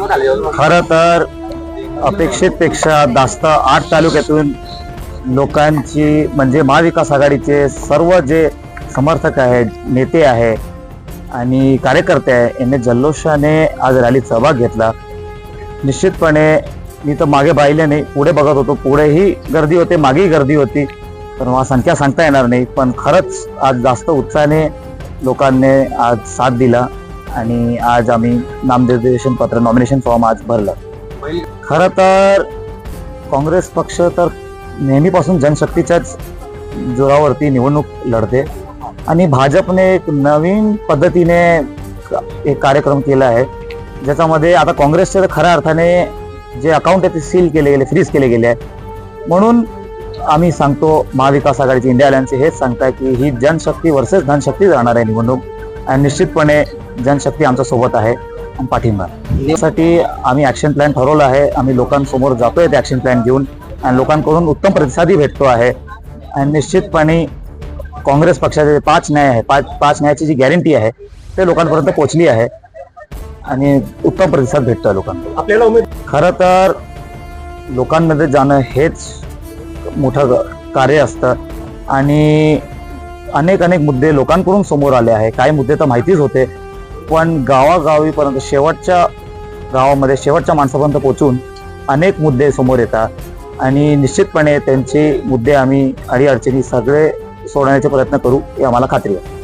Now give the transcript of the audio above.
खरं तर अपेक्षेपेक्षा जास्त आठ तालुक्यातून लोकांची म्हणजे महाविकास आघाडीचे सर्व जे समर्थक आहेत नेते आहे आणि कार्यकर्ते आहे यांनी जल्लोषाने आज रॅलीत सहभाग घेतला. निश्चितपणे मी तर मागे पाहिले नाही पुढे बघत होतो पुढेही गर्दी होते मागेही गर्दी होती तर मला संख्या सांगता येणार नाही. पण खरंच आज जास्त उत्साहाने लोकांनी आज साथ दिला. आणि आज आम्ही नामनिर्देशन पत्र नॉमिनेशन फॉर्म आज भरलं. खरं तर काँग्रेस पक्ष तर नेहमीपासून जनशक्तीच्याच जोरावरती निवडणूक लढते. आणि भाजपने एक नवीन पद्धतीने एक कार्यक्रम केला आहे. ज्याच्यामध्ये आता काँग्रेसचे तर खऱ्या अर्थाने जे अकाउंट आहे ते सील केले गेले फ्रीज केले गेले आहे. म्हणून आम्ही सांगतो महाविकास आघाडीचे इंडिया अलायन्सचे हेच सांगताय की ही जनशक्ती वर्सेस धनशक्तीच राहणार आहे निवडणूक. आणि निश्चितपणे जनशक्ती आमच्यासोबत आहे. पाठिंबा. यासाठी आम्ही ऍक्शन प्लॅन ठरवलं आहे. आम्ही लोकांसमोर जातोय ते ऍक्शन प्लॅन घेऊन. आणि लोकांकडून उत्तम प्रतिसादही भेटतो आहे. आणि निश्चितपणे काँग्रेस पक्षाचे जे पाच न्याय आहे पाच पाच न्यायाची जी गॅरंटी आहे ते लोकांपर्यंत पोहोचली आहे. आणि उत्तम प्रतिसाद भेटतोय लोकांना. आपल्याला उमेद खरं तर लोकांमध्ये जाणं हेच मोठं कार्य असतं. आणि अनेक अनेक मुद्दे लोकांकडून समोर आले आहे. काही मुद्दे तर माहितीच होते. पण गावागावीपर्यंत शेवटच्या गावामध्ये शेवटच्या माणसापर्यंत पोहोचून अनेक मुद्दे समोर येतात. आणि निश्चितपणे त्यांचे मुद्दे आम्ही अडीअडचणी सगळे सोडवण्याचे प्रयत्न करू ही आम्हाला खात्री आहे.